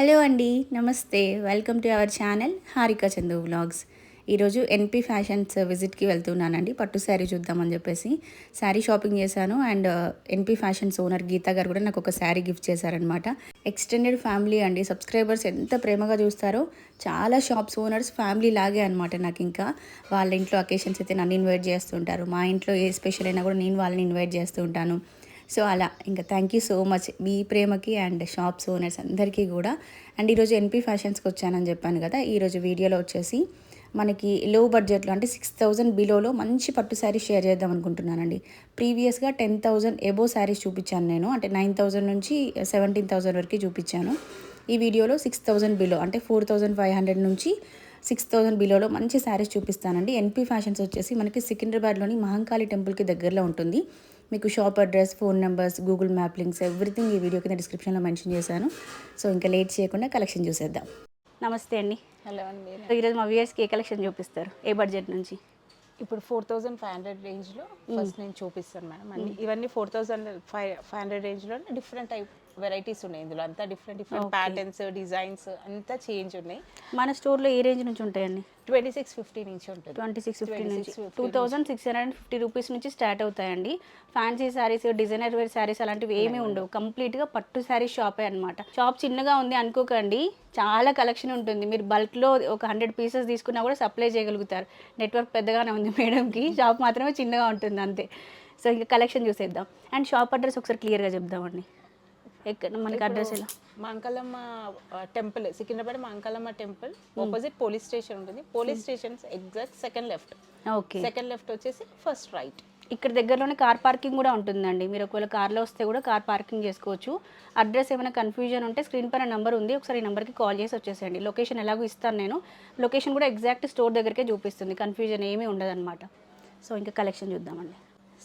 Hello అండి నమస్తే. Welcome to our channel Harika Chandu vlogs. ఈరోజు ఎన్పి ఫ్యాషన్స్ విజిట్కి వెళ్తున్నానండి. పట్టు శారీ చూద్దామని చెప్పేసి శారీ షాపింగ్ చేశాను. And uh, NP fashions owner Geeta గారు కూడా నాకు ఒక శారీ గిఫ్ట్ చేశారనమాట ఎక్స్టెండెడ్ ఫ్యామిలీ అండి. సబ్స్క్రైబర్స్ ఎంత ప్రేమగా చూస్తారో చాలా షాప్స్ ఓనర్స్ ఫ్యామిలీ లాగే అనమాట నాకు ఇంకా వాళ్ళ ఇంట్లో అకేషన్స్ అయితే నన్ను ఇన్వైట్ చేస్తుంటారు. మా ఇంట్లో ఏ స్పెషల్ అయినా కూడా నేను వాళ్ళని ఇన్వైట్ చేస్తూ ఉంటాను. సో అలా ఇంకా థ్యాంక్ యూ సో మచ్ మీ ప్రేమకి అండ్ షాప్స్ ఓనర్స్ అందరికీ కూడా. అండ్ ఈరోజు ఎన్పి ఫ్యాషన్స్కి వచ్చానని చెప్పాను కదా ఈరోజు వీడియోలో వచ్చేసి మనకి లో బడ్జెట్లో అంటే సిక్స్ థౌజండ్ బిలోలో మంచి పట్టు శారీ షేర్ చేద్దాం అనుకుంటున్నానండి. ప్రీవియస్గా టెన్ థౌజండ్ ఎబో శారీస్ చూపించాను నేను అంటే నైన్ థౌజండ్ నుంచి సెవెంటీన్ థౌజండ్ వరకు చూపించాను. ఈ వీడియోలో సిక్స్ థౌజండ్ బిలో అంటే ఫోర్ థౌజండ్ ఫైవ్ హండ్రెడ్ నుంచి సిక్స్ థౌజండ్ బిలోలో మంచి శారీస్ చూపిస్తానండి. ఎన్పీ ఫ్యాషన్స్ వచ్చేసి మనకి సికింద్రాబాద్లోని మహంకాళి టెంపుల్కి దగ్గరలో ఉంటుంది. మీకు shop address phone numbers Google map links everything ఈ వీడియో కింద డిస్క్రిప్షన్లో మెన్షన్ చేశాను. సో ఇంకా లేట్ చేయకుండా కలెక్షన్ చూసేద్దాం. నమస్తే అండి. హలో అండి ఈరోజు మా వ్యూయర్స్కి ఏ కలెక్షన్ చూపిస్తారు? ఏ బడ్జెట్ నుంచి? ఇప్పుడు ఫోర్ థౌజండ్ ఫైవ్ హండ్రెడ్ రేంజ్లో ఫస్ట్ నేను చూపిస్తాను మేడం అన్ని. ఇవన్నీ four thousand five five hundred రేంజ్లో డిఫరెంట్ టైప్ వెరైటీస్ ఉన్నాయి ఇందులో. అంతా డిఫరెంట్ డిఫరెంట్ ప్యాటర్న్స్ డిజైన్స్ అంతా చేంజ్ ఉన్నాయి. మన స్టోర్లో ఏ రేంజ్ నుంచి ఉంటాయండి? ట్వంటీ సిక్స్ ఫిఫ్టీ నుంచి ఉంటుంది. ట్వంటీ సిక్స్ ఫిఫ్టీ 26, నుంచి. 50 two thousand six hundred and fifty rupees నుంచి స్టార్ట్ అవుతాయండి. Fancy saris designer wear saris అలాంటివి ఏమీ ఉండవు. కంప్లీట్గా పట్టు శారీ షాపే అనమాట షాప్ చిన్నగా ఉంది అనుకోకండి. చాలా కలెక్షన్ ఉంటుంది. మీరు బల్క్లో ఒక హండ్రెడ్ పీసెస్ తీసుకున్నా కూడా సప్లై చేయగలుగుతారు. నెట్వర్క్ పెద్దగానే ఉంది మేడంకి. షాప్ మాత్రమే చిన్నగా ఉంటుంది అంతే. సో ఇంకా కలెక్షన్ చూసేద్దాం. అండ్ షాప్ అడ్రస్ ఒకసారి క్లియర్గా చెప్దామండి. ఎక్కడ మనకి అడ్రస్ ఎలా? Mankalamma temple Secunderabad Mankalamma temple opposite police station ఉంటుంది. Police station exact second left okay. Second left వచ్చేసి ఫస్ట్ రైట్ ఇక్కడ దగ్గరలోనే కార్ పార్కింగ్ కూడా ఉంటుందండి. మీరు ఒకవేళ కార్లో వస్తే కూడా కార్ పార్కింగ్ చేసుకోవచ్చు. అడ్రస్ ఏమైనా కన్ఫ్యూజన్ ఉంటే స్క్రీన్ పైన నెంబర్ ఉంది. ఒకసారి ఈ నెంబర్కి కాల్ చేసి వచ్చేసేయండి. లొకేషన్ ఎలాగో ఇస్తాను నేను. లొకేషన్ కూడా ఎగ్జాక్ట్ స్టోర్ దగ్గరికే చూపిస్తుంది. కన్ఫ్యూజన్ ఏమీ ఉండదన్నమాట. సో ఇంకా కలెక్షన్ చూద్దామండి.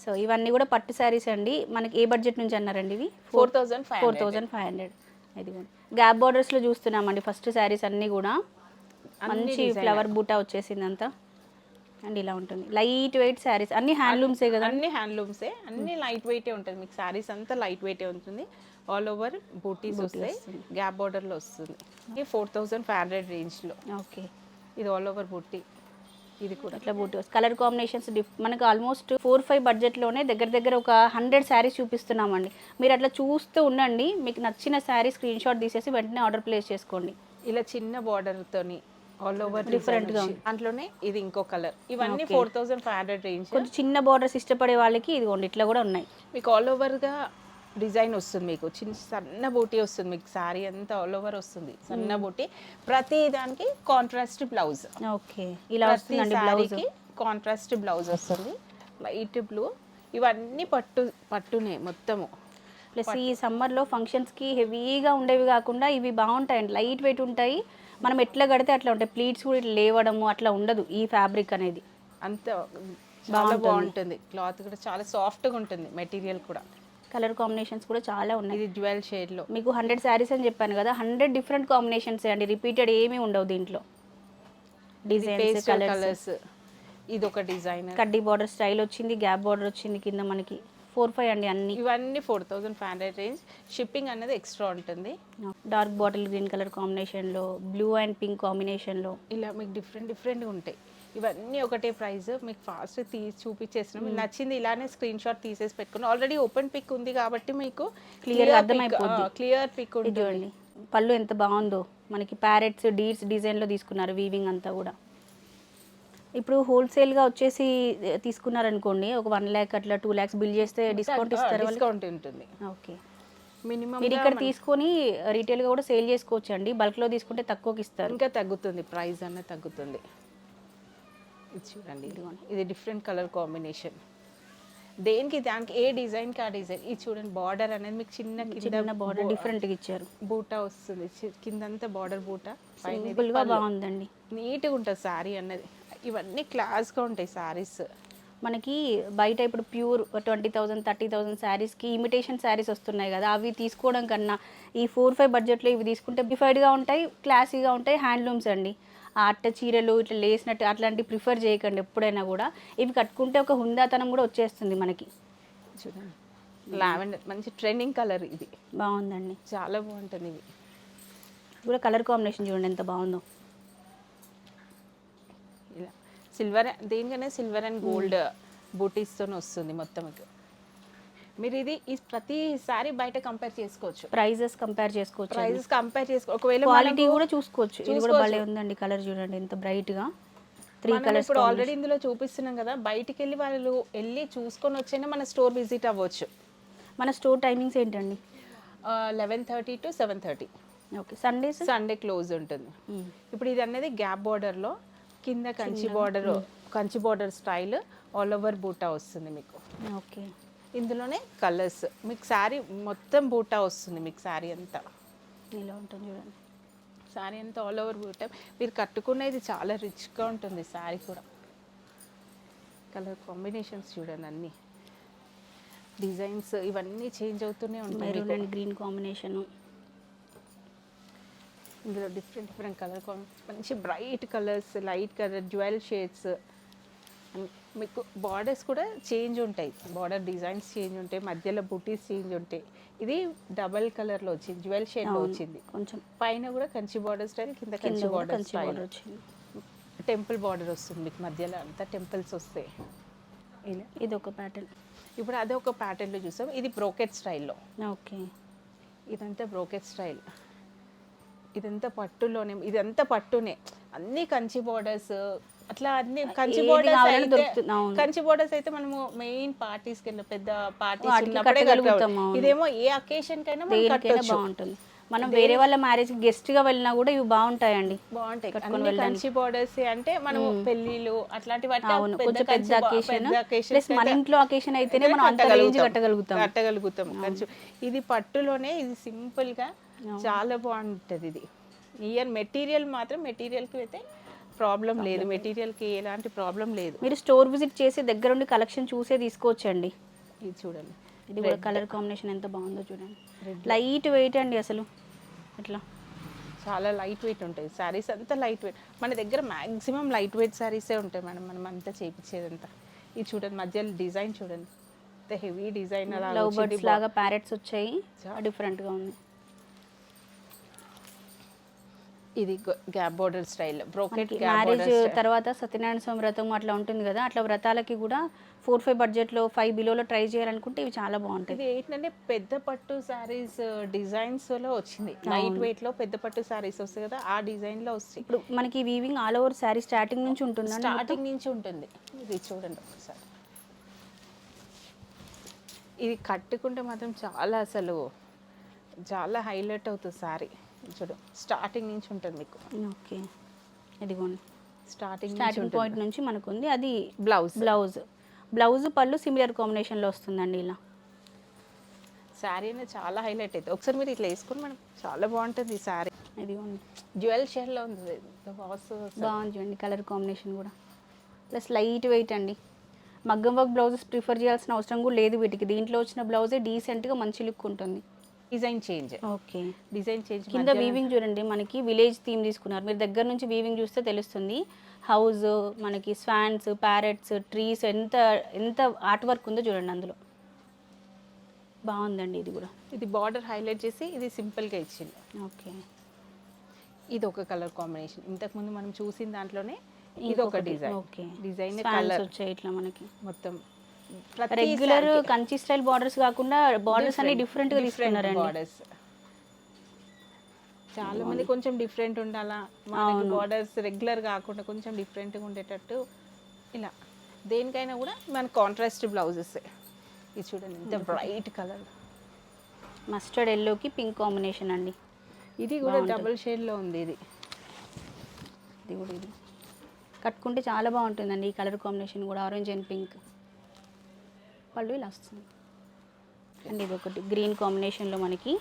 సో ఇవన్నీ కూడా పట్టు శారీస్ అండి. మనకి ఏ బడ్జెట్ నుంచి అన్నారండి ఇవి? Four thousand five four thousand five hundred ఇది గ్యాప్ బార్డర్స్లో చూస్తున్నామండి ఫస్ట్ శారీస్ అన్నీ కూడా. మంచి ఫ్లవర్ బూటా వచ్చేసింది అంతా అండ్ ఇలా ఉంటుంది. Light weight saris. అన్ని హ్యాండ్లూమ్సే కదా? అన్ని హ్యాండ్లూమ్సే అన్ని లైట్ వెయిటే ఉంటుంది. మీకు శారీస్ అంతా లైట్ వెయిటే ఉంటుంది. ఆల్ ఓవర్ బూటీస్ వస్తాయి. గ్యాప్ బార్డర్లో వస్తుంది. ఫోర్ థౌజండ్ ఫైవ్ హండ్రెడ్ రేంజ్లో ఓకే ఇది ఆల్ ఓవర్ బూటీ ఇది కూడా. అట్లా బూటీ కలర్ కాంబినేషన్స్ డిఫ్ మనకు ఆల్మోస్ట్ ఫోర్ ఫైవ్ బడ్జెట్లోనే దగ్గర దగ్గర ఒక హండ్రెడ్ శారీస్ చూపిస్తున్నామండి. మీరు అట్లా చూస్తూ ఉండండి. మీకు నచ్చిన శారీ స్క్రీన్ షాట్ తీసేసి వెంటనే ఆర్డర్ ప్లేస్ చేసుకోండి. ఇలా చిన్న బార్డర్తోని ఆల్ ఓవర్ డిఫరెంట్గా దాంట్లోనే ఇది ఇంకో కలర్ ఇవన్నీ four thousand five hundred range కొంచెం చిన్న బార్డర్స్ ఇష్టపడే వాళ్ళకి ఇదిగోండి ఇట్లా కూడా ఉన్నాయి. మీకు ఆల్ ఓవర్గా డిజైన్ వస్తుంది మీకు. చిన్న సన్న బూటీ వస్తుంది మీకు. శారీ అంతా ఆల్ ఓవర్ వస్తుంది. సన్న బూటీ. ప్రతి దానికి కాంట్రాస్ట్ బ్లౌజ్ ఓకే. ఇలా బ్లౌజ్ శారీకి కాంట్రాస్ట్ బ్లౌజ్ వస్తుంది. లైట్ బ్లూ ఇవన్నీ పట్టు పట్టునే మొత్తము. ప్లస్ ఈ సమ్మర్లో ఫంక్షన్స్కి హెవీగా ఉండేవి కాకుండా ఇవి బాగుంటాయండి. లైట్ వెయిట్ ఉంటాయి. మనం ఎట్లా కడితే అట్లా ఉంటాయి. ప్లీట్స్ కూడా ఇట్లా లేవడము అట్లా ఉండదు ఈ ఫ్యాబ్రిక్ అనేది. అంత చాలా బాగుంటుంది. క్లాత్ కూడా చాలా సాఫ్ట్గా ఉంటుంది. మెటీరియల్ కూడా. కలర్ కాంబినేషన్స్ కూడా చాలా ఉన్నాయి. ఇది జ్యువెల్ షేడ్లో. మీకు హండ్రెడ్ శారీస్ అని చెప్పాను కదా హండ్రెడ్ డిఫరెంట్ కాంబినేషన్స్ అండి రిపీటెడ్ ఏమీ ఉండవు దీంట్లో. డిజైన్స్ కలర్స్ ఇది ఒక డిజైన్ కడ్డీ బార్డర్ స్టైల్ వచ్చింది గ్యాప్ బార్డర్ వచ్చింది కింద మనకి. ఫోర్ ఫైవ్ అండి అన్ని. ఇవన్నీ four thousand five hundred range shipping అనేది ఎక్స్ట్రా ఉంటుంది. డార్క్ బాటిల్ గ్రీన్ కలర్ కాంబినేషన్లో బ్లూ అండ్ పింక్ కాంబినేషన్లో ఇలా మీకు డిఫరెంట్ డిఫరెంట్గా ఉంటాయి. ఇవన్నీ ఒకటే ప్రైస్ మీకు ఫాస్ట్ తీసి చూపించేసిన. మీకు నచ్చింది ఇలానే స్క్రీన్ షాట్ తీసేసి పెట్టుకుని. ఆల్రెడీ ఓపెన్ పిక్ ఉంది కాబట్టి మీకు గా అర్థమైపోద్ది. క్లియర్ పిక్ ఉంటుంది. పళ్ళు ఎంత బాగుందో. మనకి ప్యారెట్స్ డీర్స్ డిజైన్లో తీసుకున్నారు వీవింగ్ అంతా కూడా. ఇప్పుడు హోల్సేల్గా వచ్చేసి తీసుకున్నారనుకోండి ఒక వన్ ల్యాక్ అట్లా టూ ల్యాక్స్ బిల్ చేస్తే డిస్కౌంట్ ఇస్తారు డిస్కౌంట్ ఉంటుంది. ఓకే మినిమం మీరు ఇక్కడ తీసుకొని రీటైల్గా కూడా సేల్ చేసుకోవచ్చు అండి బల్క్లో తీసుకుంటే తక్కువకి ఇస్తారు. ఇంకా తగ్గుతుంది. ప్రైస్ అనేది తగ్గుతుంది. ఇది చూడండి ఇది డిఫరెంట్ కలర్ కాంబినేషన్ దేనికి దానికి ఏ డిజైన్కి ఆ డిజైన్? ఇది చూడండి బార్డర్ అనేది మీకు చిన్న చిన్న కింద బార్డర్ డిఫరెంట్గా ఇచ్చారు. బూటా వస్తుంది. కిందంతా బార్డర్ బూటా సింపుల్గా పళ్ళు. బాగుందండి. నీట్గా ఉంటుంది శారీ అన్నది. ఇవన్నీ క్లాస్గా ఉంటాయి శారీస్ మనకి బయట ఇప్పుడు pure twenty thousand thirty thousand శారీస్కి ఇమిటేషన్ శారీస్ వస్తున్నాయి కదా. అవి తీసుకోవడం కన్నా ఈ ఫోర్ ఫైవ్ బడ్జెట్లో ఇవి తీసుకుంటే బిఫైడ్గా ఉంటాయి క్లాసీగా ఉంటాయి హ్యాండ్లూమ్స్ అండి. అట్ట చీరలు ఇట్లా లేసినట్టు అట్లాంటివి ప్రిఫర్ చేయకండి ఎప్పుడైనా కూడా. ఇవి కట్టుకుంటే ఒక హుందాతనం కూడా వచ్చేస్తుంది మనకి. చూడండి. లావెండర్ మంచి ట్రెండింగ్ కలర్ ఇది. బాగుందండి. చాలా బాగుంటుంది ఇవి కూడా కలర్ కాంబినేషన్ చూడండి ఎంత బాగుందో. ఇలా. సిల్వర్ దేనికనే సిల్వర్ అండ్ గోల్డ్ బూటీస్తో వస్తుంది మొత్తం మీరు ఇది ఈ ప్రతిసారి బయట కంపేర్ చేసుకోవచ్చు. ప్రైజెస్ కంపేర్ చేసుకోవచ్చు. ప్రైజెస్ కంపేర్ చేసుకో ఒకవేళ క్వాలిటీ కూడా చూసుకోవచ్చు. ఇది కూడా చూసుకోవచ్చు. భలే ఉందండి కలర్ చూడండి ఎంత బ్రైట్గా. త్రీ కలర్స్ ఇప్పుడు ఆల్రెడీ ఇందులో చూపిస్తున్నాం కదా బయటికి వెళ్ళి వాళ్ళు వెళ్ళి చూసుకొని వచ్చైనా మన స్టోర్ విజిట్ అవ్వచ్చు. మన స్టోర్ టైమింగ్స్ ఏంటండి? Eleven thirty to seven thirty okay Sundays Sunday close ఉంటుంది. ఇప్పుడు ఇది అనేది గ్యాప్ బార్డర్లో కింద Kanchi border Kanchi border style all over బూటా వస్తుంది మీకు. ఓకే ఇందులోనే కలర్స్. మీకు శారీ మొత్తం బూటా వస్తుంది మీకు శారీ అంతా. ఇలా ఉంటుంది చూడండి. శారీ అంతా ఆల్ ఓవర్ బూటా. మీరు కట్టుకునేది చాలా రిచ్గా ఉంటుంది శారీ కూడా. కలర్ కాంబినేషన్స్ చూడండి అన్నీ. డిజైన్స్ ఇవన్నీ చేంజ్ అవుతూనే ఉంటాయి గ్రీన్ కాంబినేషన్ ఇందులో డిఫరెంట్ డిఫరెంట్ కలర్ మంచి bright colours light colour jewel shades మీకు బార్డర్స్ కూడా చేంజ్ ఉంటాయి. బార్డర్ డిజైన్స్ చేంజ్ ఉంటాయి. మధ్యలో బుటీస్ చేంజ్ ఉంటాయి. ఇది డబల్ కలర్లో వచ్చింది. జ్యువెల్ షేడ్లో వచ్చింది. కొంచెం పైన కూడా కంచి బార్డర్ స్టైల్ కింద Kanchi border style temple border వస్తుంది మీకు మధ్యలో. అంతా టెంపుల్స్ వస్తాయి ఇలా ఇది ఒక ప్యాటర్న్ ఇప్పుడు అదే ఒక ప్యాటర్న్లో చూసాం. ఇది బ్రోకెట్ స్టైల్లో ఓకే. ఇదంతా బ్రోకెట్ స్టైల్ ఇదంతా పట్టులోనే ఇదంతా పట్టునే. అన్ని కంచి బోర్డర్స్ అట్లా అన్ని కంచి బోర్డర్స్ అయితే. కంచి బోర్డర్స్ అయితే మనము మెయిన్ పార్టీస్ కింద పెద్ద పార్టీస్. ఇదేమో ఏ అకేషన్ కైనా మనం బాగుంటుంది. మనం వేరే వాళ్ళ మ్యారేజ్ గెస్ట్గా వెళ్ళినా కూడా ఇవి బాగుంటాయండి. బాగుంటాయి. కంచి బోర్డర్స్ అంటే మనము పెళ్ళిళ్ళు అట్లాంటి వాటి అవును కొంచెం పెద్ద అకేషన్ ప్లస్ మన ఇంట్లో అకేషన్ అయితేనే మనం అంత రేంజ్ కట్టగలుగుతాం. కట్టగలుగుతాం. కంచి ఇది పట్టులోనే ఇది సింపుల్గా చాలా బాగుంటది ఇది. ఇయర్ మెటీరియల్ మాత్రం మెటీరియల్కి అయితే ప్రాబ్లం లేదు. మెటీరియల్కి ఎలాంటి ప్రాబ్లం లేదు. మీరు స్టోర్ విజిట్ చేసి దగ్గరుండి కలెక్షన్ చూసే తీసుకోవచ్చండి. ఇది చూడండి. ఇది కూడా కలర్ కాంబినేషన్ ఎంత బాగుందో చూడండి. లైట్ వెయిట్ అండి అసలు. ఇట్లా చాలా లైట్ వెయిట్ ఉంటాయి. శారీస్ అంతా లైట్ వెయిట్ మన దగ్గర మాక్సిమం లైట్ వెయిట్ శారీసే ఉంటాయి మేడం. మనం అంతా చేపించేదంతా. ఇది చూడండి మధ్యలో డిజైన్ చూడండి. Heavy design love. బర్డ్స్ లాగా ప్యారెట్స్ వచ్చాయి. డిఫరెంట్గా ఉంది. ఇది gap border style. Brocade marriage తర్వాత సత్యనారాయణ స్వామి వ్రతం అట్లా ఉంటుంది కదా అట్లా వ్రతాలకి కూడా ఫోర్ ఫైవ్ బడ్జెట్లో ఫైవ్ బిలోలో ట్రై చేయాలనుకుంటే ఇవి చాలా బాగుంటాయి. ఇది ఏంటంటే పెద్ద పట్టు శారీస్ డిజైన్స్లో వచ్చింది. లైట్ వెయిట్లో పెద్ద పట్టు శారీస్ వస్తాయి కదా ఆ డిజైన్లో వస్తాయి. ఇప్పుడు మనకి weaving all over sari starting నుంచి ఉంటుందండి స్టార్టింగ్ నుంచి ఉంటుంది. ఇది చూడండి ఒకసారి. ఇది కట్టుకుంటే మాత్రం చాలా అసలు చాలా హైలైట్ అవుతుంది శారీ చూడు స్టార్టింగ్ నుంచి ఉంటుంది మీకు. ఓకే. ఇదిగోండి. స్టార్టింగ్ స్టార్టింగ్ పాయింట్ నుంచి మనకు ఉంది అది బ్లౌజ్ బ్లౌజ్ బ్లౌజ్ పళ్ళు సిమిలర్ కాంబినేషన్లో వస్తుందండి ఇలా. శారీ అనేది చాలా హైలైట్ అవుతుంది ఒకసారి మీరు ఇట్లా వేసుకొని మనకు చాలా బాగుంటుంది ఈ శారీ ఇదిగోండి. జ్యువెల్ షేడ్లో ఉంది. బాగుంది చూడండి కలర్ కాంబినేషన్ కూడా. ప్లస్ లైట్ వెయిట్ అండి. మగ్గం వర్క్ బ్లౌజెస్ ప్రిఫర్ చేయాల్సిన అవసరం కూడా లేదు వీటికి. దీంట్లో వచ్చిన బ్లౌజే డీసెంట్గా మంచి లుక్ ఉంటుంది. Design change. Okay. Design change కింద వీవింగ్ చూడండి మనకి విలేజ్ థీమ్ తీసుకున్నారు. మీరు దగ్గర నుంచి వీవింగ్ చూస్తే తెలుస్తుంది. హౌస్ మనకి స్వాన్స్ ప్యారెట్స్ ట్రీస్ ఎంత ఎంత ఆర్ట్ వర్క్ ఉందో చూడండి అందులో. బాగుందండి ఇది కూడా. ఇది బార్డర్ హైలైట్ చేసి ఇది సింపుల్గా ఇచ్చింది ఓకే. ఇది ఒక కలర్ కాంబినేషన్ ఇంతకుముందు మనం చూసిన దాంట్లోనే ఇది ఒక డిజైన్ ఓకే. డిజైన్ కలర్ వచ్చాయి ఇట్లా మనకి. మొత్తం రెగ్యులర్ కంచి స్టైల్ బార్డర్స్ కాకుండా బార్డర్స్ అన్ని డిఫరెంట్గా తీసుకున్నారండి. బార్డర్స్ చాలా మంది కొంచెం డిఫరెంట్ ఉండాలా? మనకి బార్డర్స్ రెగ్యులర్ కాకుండా కొంచెం డిఫరెంట్గా ఉండేటట్టు ఇలా. దేనికైనా కూడా మన కాంట్రాస్ట్ బ్లౌజెస్ ఇది చూడండి ఎంత బ్రైట్ కలర్ మస్టర్డ్ ఎల్లోకి పింక్ కాంబినేషన్ అండి. ఇది కూడా డబుల్ షేడ్లో ఉంది ఇది. ఇది కూడా ఇది. కట్టుకుంటే చాలా బాగుంటుందండి ఈ కలర్ కాంబినేషన్ కూడా ఆరెంజ్ అండ్ పింక్ పళ్ళు ఇలా వస్తుంది. అండ్ ఇది ఒకటి గ్రీన్ కాంబినేషన్లో మనకి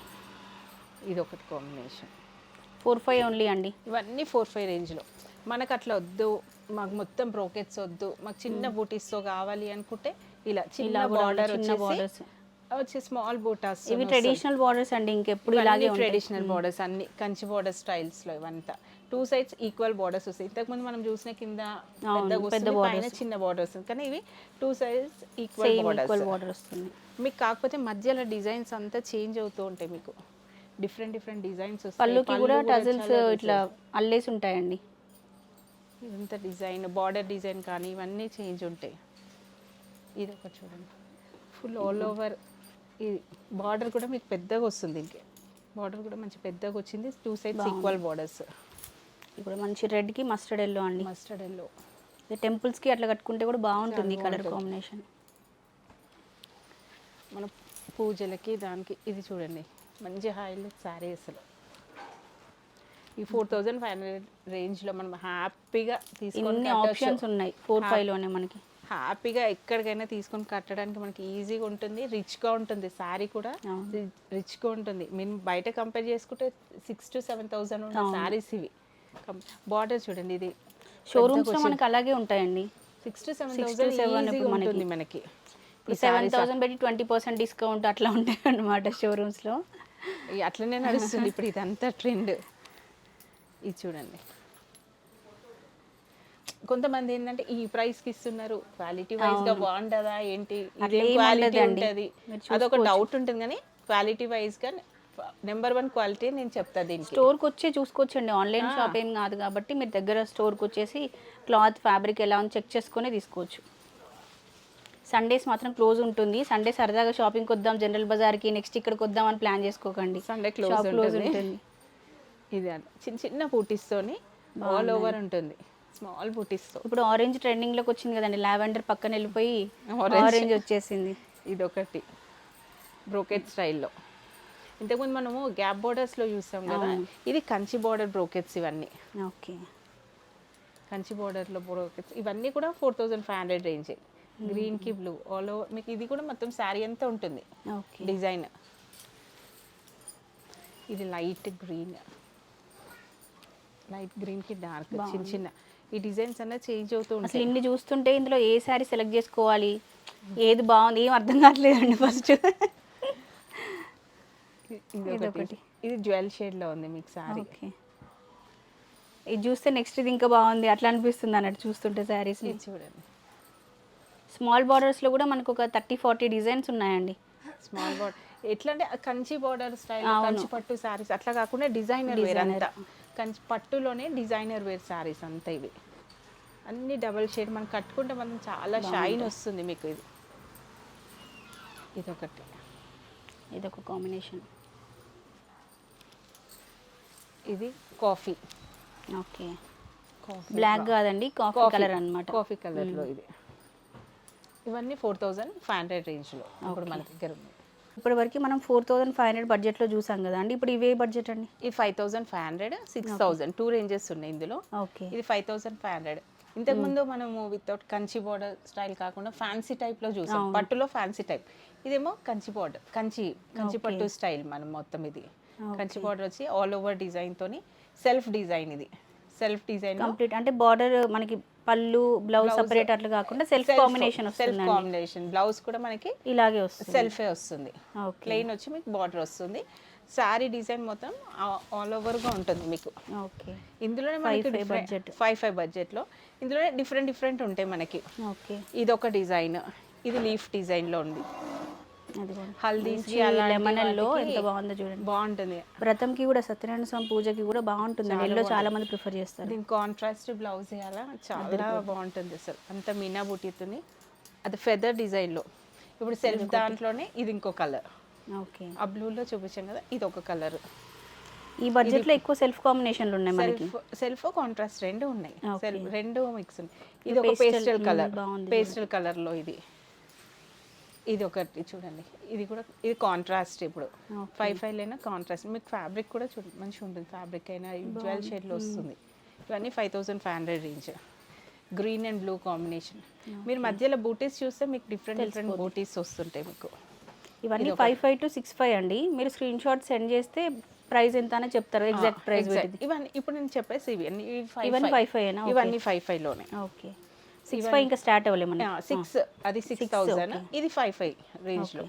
ఇది ఒకటి కాంబినేషన్. ఫోర్ ఫైవ్ ఓన్లీ అండి. ఇవన్నీ ఫోర్ ఫైవ్ రేంజ్లో. మనకు అట్లా వద్దు మాకు మొత్తం బ్రోకెట్స్ వద్దు మాకు చిన్న బూటీస్తో కావాలి అనుకుంటే ఇలా చిన్న బార్డర్ చిన్న బార్డర్స్. వచ్చి స్మాల్ బూటాస్ ఇవి ట్రెడిషనల్ బార్డర్స్ అండి ఇంకెప్పుడు ఇలాగే ట్రెడిషనల్ బార్డర్స్ అన్ని కంచి బార్డర్ స్టైల్స్లో ఇవంతా. టూ సైడ్స్ ఈక్వల్ బార్డర్స్ వస్తాయి. ఇంతకు ముందు మనం చూసిన కింద పెద్ద పైన చిన్న బార్డర్ వస్తుంది కానీ ఇవి two sides equal borders border వస్తుంది. మీకు కాకపోతే మధ్యలో డిజైన్స్ అంతా చేంజ్ అవుతూ ఉంటాయి మీకు. డిఫరెంట్ డిఫరెంట్ డిజైన్స్ పళ్ళుకి కూడా టజల్స్ ఇట్లా అల్లేసి ఉంటాయండి. ఇదంతా డిజైన్ బార్డర్ డిజైన్ కానీ ఇవన్నీ చేంజ్ ఉంటాయి. ఇది ఒకటి చూడండి. ఫుల్ ఆల్ ఓవర్ ఇది బార్డర్ కూడా మీకు పెద్దగా వస్తుంది ఇంకే బార్డర్ కూడా మంచి పెద్దగా వచ్చింది. టూ సైడ్స్ ఈక్వల్ బార్డర్స్ ఇప్పుడు మంచి రెడ్కి మస్టర్డ్ ఎల్లో అండి. మస్టర్డ్ ఎల్లో ఇది టెంపుల్స్కి అట్లా కట్టుకుంటే కూడా బాగుంటుంది కలర్ కాంబినేషన్ మన పూజలకి దానికి ఇది చూడండి. మంచి హైలైట్ శారీ అసలు. ఈ ఫోర్ థౌజండ్ ఫైవ్ హండ్రెడ్ రేంజ్లో మనం హ్యాపీగా తీసుకొని. ఆప్షన్స్ ఉన్నాయి ఫోర్ ఫైవ్లోనే మనకి. హ్యాపీగా ఎక్కడికైనా తీసుకొని కట్టడానికి మనకి ఈజీగా ఉంటుంది రిచ్గా ఉంటుంది. శారీ కూడా. రిచ్గా ఉంటుంది. మేము బయట కంపేర్ చేసుకుంటే సిక్స్ టు సెవెన్ థౌసండ్ ఉన్న శారీస్ ఇవి. బార్డర్ చూడండి ఇది. షోరూమ్స్లో మనకి అలాగే ఉంటాయండి. సిక్స్ టు సెవెన్ థౌసండ్ మనకి. ఉంటుంది మనకి. సెవెన్ థౌసండ్ పెట్టి ట్వంటీ పర్సెంట్ డిస్కౌంట్ అట్లా ఉంటాయి అనమాట షోరూమ్స్లో అట్లనే నడుస్తుంది ఇప్పుడు ఇదంతా ట్రెండ్. ఇది చూడండి. కొంతమంది ఏంటంటే ఈ ప్రైస్కి ఇస్తున్నారు. క్వాలిటీ వైజ్గా బాగుంటుందా ఏంటి? క్వాలిటీ. ఉంటుంది? అదొక డౌట్ ఉంటుంది కానీ క్వాలిటీ వైజ్గా నెంబర్ వన్ క్వాలిటీ నేను చెప్తా దీనికి. స్టోర్కి వచ్చి చూసుకోవచ్చండి. ఆన్లైన్ షాప్ ఏం కాదు కాబట్టి మీరు దగ్గర స్టోర్కి వచ్చేసి క్లాత్ ఫ్యాబ్రిక్ ఎలా ఉంది చెక్ చేసుకొని తీసుకోవచ్చు. సండేస్ మాత్రం క్లోజ్ ఉంటుంది. సండే సరదాగా షాపింగ్కి వద్దాం జనరల్ బజార్కి నెక్స్ట్ ఇక్కడికి వద్దాం అని ప్లాన్ చేసుకోకండి. సండే క్లోజ్ ఉంటుంది. ఇది. చిన్న చిన్న బూటీస్తోని ఆల్ ఓవర్ ఉంటుంది. స్మాల్ బూటీస్తో ఇప్పుడు ఆరెంజ్ ట్రెండింగ్లోకి వచ్చింది కదండి లావెండర్ పక్కన వెళ్ళిపోయి. ఆరెంజ్ వచ్చేసింది. ఇదొకటి. బ్రోకెట్ స్టైల్లో ఇంతకుముందు మనము గ్యాప్ బోర్డర్స్లో చూసాం కదా ఇది కంచి బోర్డర్ బ్రోకెట్స్ ఇవన్నీ. ఓకే. కంచి బోర్డర్లో బ్రోకెట్స్. ఇవన్నీ కూడా four thousand five hundred range గ్రీన్కి బ్లూ. ఆల్ ఓవర్ మీకు ఇది కూడా మొత్తం శారీ అంతా ఉంటుంది. ఓకే. డిజైన్. ఇది లైట్ గ్రీన్. లైట్ గ్రీన్కి డార్క్ చిన్న చిన్న. ఈ డిజైన్స్ అన్నీ చేంజ్ అవుతూ అసలు ఉంటాయి ఇన్ని చూస్తుంటే ఇందులో ఏ శారీ సెలెక్ట్ చేసుకోవాలి? ఏది బాగుంది? ఏం అర్థం కావట్లేదండి ఫస్ట్ ఇది. ఒకటి. ఇది జ్యువెల్ షేడ్లో ఉంది మీకు శారీ. ఓకే. ఇది చూస్తే నెక్స్ట్ ఇది ఇంకా బాగుంది. అట్లా అనిపిస్తుంది అన్నట్టు చూస్తుంటే శారీస్ ఇది చూడండి. స్మాల్ బార్డర్స్లో కూడా మనకు ఒక థర్టీ ఫార్టీ డిజైన్స్ ఉన్నాయండి. స్మాల్ బార్డర్ ఎట్లా అంటే కంచి బార్డర్ స్టైల్. కంచి పట్టు శారీస్. అట్లా కాకుండా డిజైనర్ వేర్ అంతా. కంచి పట్టులోనే డిజైనర్ వేర్ శారీస్ అంతా ఇవి. అన్ని డబల్ షేడ్ మనం కట్టుకుంటే మనం చాలా షైన్ వస్తుంది మీకు ఇది. ఇదొకటి. ఇది ఒక కాంబినేషన్. ఇది కాఫీ. ఓకే. కాఫీ బ్లాక్ కాదండి కాఫీ కలర్ అన్నమాట. కాఫీ కలర్లో ఇది. ఇవన్నీ ఫోర్ థౌజండ్ ఫైవ్ హండ్రెడ్ రేంజ్లో ఇప్పుడు మన దగ్గర ఉంది ఇప్పటి వరకు మనం ఫోర్ థౌజండ్ ఫైవ్ హండ్రెడ్ బడ్జెట్లో చూసాం కదా అండి. ఇప్పుడు ఇవే బడ్జెట్ అండి? ఇది five thousand five hundred six thousand two ranges ఉన్నాయి ఇందులో. ఓకే. ఇది ఫైవ్ థౌసండ్ ఫైవ్ హండ్రెడ్. ఇంతకుముందు మనము వితౌట్ కంచి బార్డర్ స్టైల్ కాకుండా ఫ్యాన్సీ టైప్లో చూసాం. పట్టులో ఫ్యాన్సీ టైప్. ఇదేమో కంచి బార్డర్ కంచి కంచి పట్టు స్టైల్ మనం మొత్తం ఇది. కంచి బార్డర్ వచ్చి ఆల్ ఓవర్ డిజైన్ తోని సెల్ఫ్ డిజైన్ ఇది. సెల్ఫ్ డిజైన్ కంప్లీట్ అంటే బార్డర్ మనకి పళ్ళు బ్లౌజ్ సపరేట్ అట్లా కాకుండా self combination self combination blouse కూడా మనకి ఇలాగే వస్తుంది. సెల్ఫే వస్తుంది. ఓకే ప్లెయిన్ వచ్చి మీకు బార్డర్ వస్తుంది. శారీ డిజైన్ మొత్తం ఆల్ ఓవర్గా ఉంటుంది మీకు. ఓకే ఇందులోనే మనకి budget. ఫైవ్ ఫైవ్ బడ్జెట్లో ఇందులోనే డిఫరెంట్ డిఫరెంట్ ఉంటాయి మనకి. ఓకే ఇది ఒక డిజైన్ ఇది లీఫ్ డిజైన్లో ఉంది. అది కూడా. హల్దీస్ లెమన్ ఎల్లో ఎంత బాగుందో చూడండి. బాగుంటుంది. వ్రతంకి కూడా సత్యనారాయణ స్వామి పూజకి కూడా బాగుంటుంది. ఎల్లో చాలా మంది ప్రిఫర్ చేస్తారు. దీని కాంట్రాస్ట్ బ్లౌజ్ ఇవ్వాలా చాలా బాగుంటుంది అసలు. అంత మీనా బుటీతోని అది ఫెదర్ డిజైన్లో ఇప్పుడు సెల్ఫ్ దాంట్లోనే ఇది ఇంకో కలర్ ఓకే. ఆ బ్లూలో చూపించాం కదా ఇది ఒక కలర్ ఈ బడ్జెట్లో ఎక్కువ సెల్ఫ్ కాంబినేషన్లు ఉన్నాయి మనకి? సెల్ఫ్ కాంట్రాస్ట్ రెండు ఉన్నాయి. సెల్ఫ్ రెండు మిక్స్ ఉన్నాయి. ఇది ఒక పేస్టల్ కలర్ పేస్టల్ కలర్లో ఇది. ఇది ఒకటి చూడండి. ఇది కూడా ఇది కాంట్రాస్ట్ ఇప్పుడు. ఫైవ్ ఫైవ్ అయినా కాంట్రాస్ట్ మీకు ఫ్యాబ్రిక్ కూడా చూడండి మంచిగా ఉంటుంది ఫ్యాబ్రిక్ అయినా జ్యువెల్ షేడ్లో వస్తుంది. ఇవన్నీ five thousand five hundred range green and blue combination మీరు మధ్యలో బూటీస్ చూస్తే మీకు డిఫరెంట్ డిఫరెంట్ బూటీస్ వస్తుంటాయి మీకు. ఇవన్నీ five five to six five అండి. మీరు స్క్రీన్ షాట్ సెండ్ చేస్తే ప్రైస్ ఎంత అని చెప్తారు ఎగ్జాక్ట్ ప్రైస్. ఇవన్నీ ఇప్పుడు నేను చెప్పేసి ఇవన్నీ ఇవి ఇవన్నీ ఫైవ్ ఏనా? ఇవన్నీ ఫైవ్ ఫైవ్లోనే. ఓకే. సిక్స్ ఫైవ్ ఇంకా స్టార్ట్ అవ్వలేము సిక్స్ అది సిక్స్ థౌజండ్ ఇది ఫైవ్ ఫైవ్ రేంజ్లో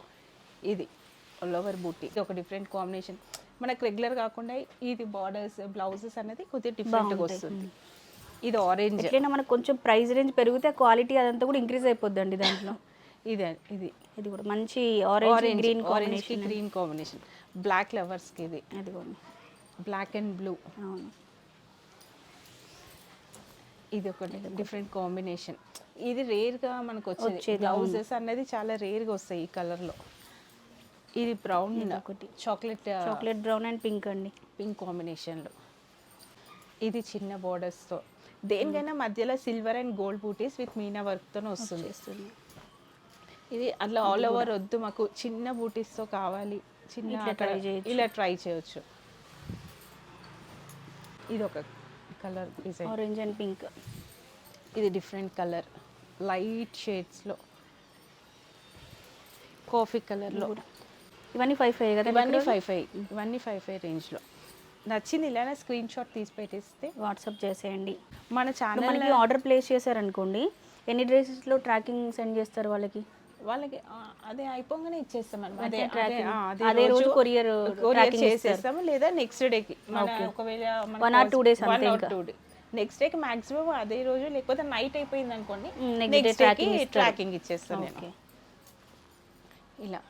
ఇది లోవర్ బూటీ ఇది ఒక డిఫరెంట్ కాంబినేషన్ మనకు రెగ్యులర్ కాకుండా ఇది బార్డర్స్ బ్లౌజెస్ అనేది కొద్దిగా డిఫరెంట్గా వస్తుంది. ఇది ఆరెంజ్ ఎట్లయినా మనకు కొంచెం ప్రైస్ రేంజ్ పెరిగితే క్వాలిటీ అదంతా కూడా ఇంక్రీజ్ అయిపోద్ది అండి దాంట్లో. ఇది ఇది. ఇది కూడా మంచి orange green orange green combination black లవర్స్కి ఇది. అదిగోండి బ్లాక్ అండ్ బ్లూ అవును. ఇది ఒకటి డిఫరెంట్ కాంబినేషన్ ఇది రేర్గా మనకు వచ్చేది బ్లౌజెస్ అన్నది చాలా రేర్గా వస్తాయి ఈ కలర్లో ఇది బ్రౌన్ ఒకటి. Chocolate chocolate brown and pink అండి. పింక్ కాంబినేషన్లో ఇది చిన్న బోర్డర్స్తో దేనికైనా మధ్యలో silver and gold booties with meena వర్క్తో వస్తుంది. ఇది అట్లా ఆల్ ఓవర్ వద్దు మాకు. చిన్న బూటీస్తో కావాలి. చిన్న. ఇలా ట్రై చేయొచ్చు. ఇది ఒక colour design. Orange and pink ఇది డిఫరెంట్ కలర్. లైట్ షేడ్స్లో. కాఫీ కలర్లో. ఇవన్నీ ఫైవ్ ఫైవ్ కదా ఇవన్నీ ఫైవ్ ఫైవ్ ఇవన్నీ ఫైవ్ ఫైవ్ రేంజ్లో. నచ్చింది ఇలానే స్క్రీన్ షాట్ తీసి పెట్టేస్తే. వాట్సాప్ చేసేయండి. మన ఛానల్ ఆర్డర్ ప్లేస్ చేశారనుకోండి ఎన్ని డ్రెస్సెస్లో ట్రాకింగ్ సెండ్ చేస్తారు వాళ్ళకి? వాళ్ళకి అదే అయిపోగానే ఇచ్చేస్తాం అదే రోజు courier కొరియర్ tracking చేసేస్తాము లేదా నెక్స్ట్ డేకి ఒకవేళ days అంతే ఇంకా. టూ డే నెక్స్ట్ డేకి మాక్సిమం అదే రోజు లేకపోతే నైట్ అయిపోయింది అనుకోండి నెక్స్ట్ డేకి. ట్రాకింగ్ ఇచ్చేస్తాను నేను. ఇలా.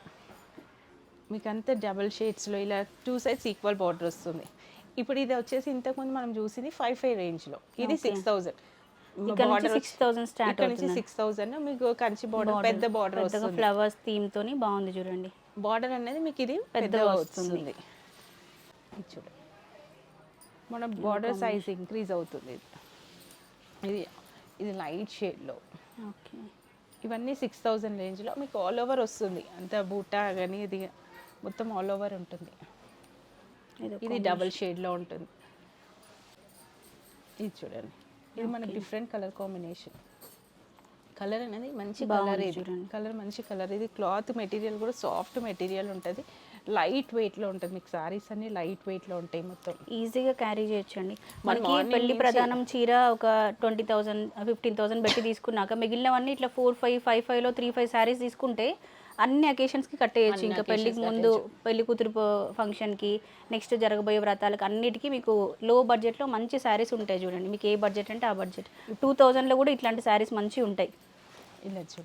మీకు అంతా డబుల్ షేడ్స్లో ఇలా టూ సైడ్స్ ఈక్వల్ బార్డర్ వస్తుంది. ఇప్పుడు ఇది వచ్చేసి ఇంతకుముందు మనం చూసింది ఫైవ్ ఫైవ్ రేంజ్లో ఇది సిక్స్ థౌజండ్ ఇక్కడ నుంచి సిక్స్ థౌసండ్ స్టార్ట్ ఇక్కడ నుంచి సిక్స్ థౌజండ్ మీకు కంచి బార్డర్ పెద్ద బార్డర్ పెద్దగా వస్తుంది. ఫ్లవర్స్ థీమ్ తోని బాగుంది చూడండి. బార్డర్ అనేది మీకు ఇది పెద్దగా వస్తుంది. చూడండి మన బార్డర్ సైజ్ ఇంక్రీజ్ అవుతుంది ఇది. ఇది లైట్ షేడ్లో ఓకే. ఇవన్నీ సిక్స్ థౌజండ్ రేంజ్లో మీకు ఆల్ ఓవర్ వస్తుంది. అంత బూటా కానీ ఇది మొత్తం ఆల్ ఓవర్ ఉంటుంది. ఇది ఇది డబుల్ షేడ్లో ఉంటుంది. ఇది చూడండి. ఇది మనకి డిఫరెంట్ కలర్ కాంబినేషన్. కలర్ అనేది మంచి కలర్ ఇది. కలర్ మంచి కలర్ ఇది. క్లాత్ మెటీరియల్ కూడా సాఫ్ట్ మెటీరియల్ ఉంటుంది. లైట్ వెయిట్లో ఉంటుంది. మీకు సారీస్ అన్ని లైట్ వెయిట్లో ఉంటాయి మొత్తం. ఈజీగా క్యారీ చేయొచ్చండి. మనం మనకి పెళ్ళి ప్రధానం చీర ఒక ట్వంటీ థౌసండ్ ఫిఫ్టీన్ థౌసండ్ పెట్టి తీసుకున్నాక మిగిలినవన్నీ ఇట్లా ఫోర్ ఫైవ్ ఫైవ్ ఫైవ్లో త్రీ ఫైవ్ శారీస్ తీసుకుంటే అన్ని అకేషన్స్కి కట్టేయచ్చు. ఇంకా పెళ్ళికి ముందు పెళ్ళి కూతురు ఫంక్షన్కి నెక్స్ట్ జరగబోయే వ్రతాలకు అన్నిటికీ మీకు లో బడ్జెట్లో మంచి శారీస్ ఉంటాయి చూడండి. మీకు ఏ బడ్జెట్ అంటే ఆ బడ్జెట్ టూ థౌజండ్లో కూడా ఇట్లాంటి శారీస్ మంచివి ఉంటాయి.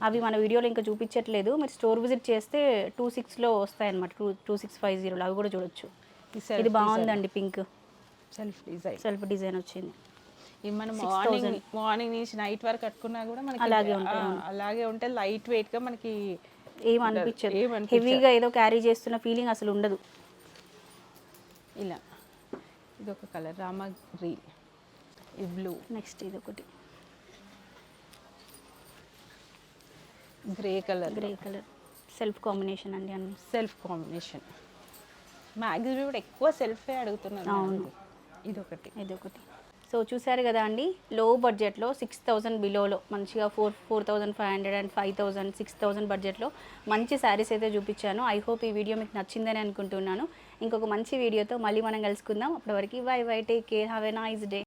అవి మన వీడియోలో ఇంకా చూపించట్లేదు. మీరు స్టోర్ విజిట్ చేస్తే టూ సిక్స్లో వస్తాయన్నమాట. టూ టూ సిక్స్ ఫైవ్ జీరోలో అవి కూడా చూడొచ్చు. ఇది బాగుందండి pink self design self design వచ్చింది. మనం మార్నింగ్ మార్నింగ్ నుంచి నైట్ వరకు కట్టుకున్నా కూడా మనకి అలాగే అలాగే ఉంటే లైట్ వెయిట్గా మనకి ఏం అనిపించదు ఏం అనిపించదు. హెవీగా ఏదో క్యారీ చేస్తున్న ఫీలింగ్ అసలు ఉండదు. ఇలా. ఇది ఒక కలర్ రామా గ్రీన్ ఇది బ్లూ నెక్స్ట్ ఇది ఒకటి grey colour grey colour self combination అండి అన్ని. సెల్ఫ్ కాంబినేషన్ మ్యాక్సిమం కూడా ఎక్కువ సెల్ఫే అడుగుతున్నాను అవును. ఇది ఒకటి ఇది ఒకటి సో చూసారు కదా అండి లో బడ్జెట్లో సిక్స్ థౌజండ్ బిలోలో మంచిగా four four thousand five hundred and five thousand six thousand బడ్జెట్లో మంచి శారీస్ అయితే చూపించాను. ఐ హోప్ ఈ వీడియో మీకు నచ్చిందని అనుకుంటున్నాను. ఇంకొక మంచి వీడియోతో మళ్ళీ మనం కలుసుకుందాం. అప్పటివరకు bye bye take care have a nice day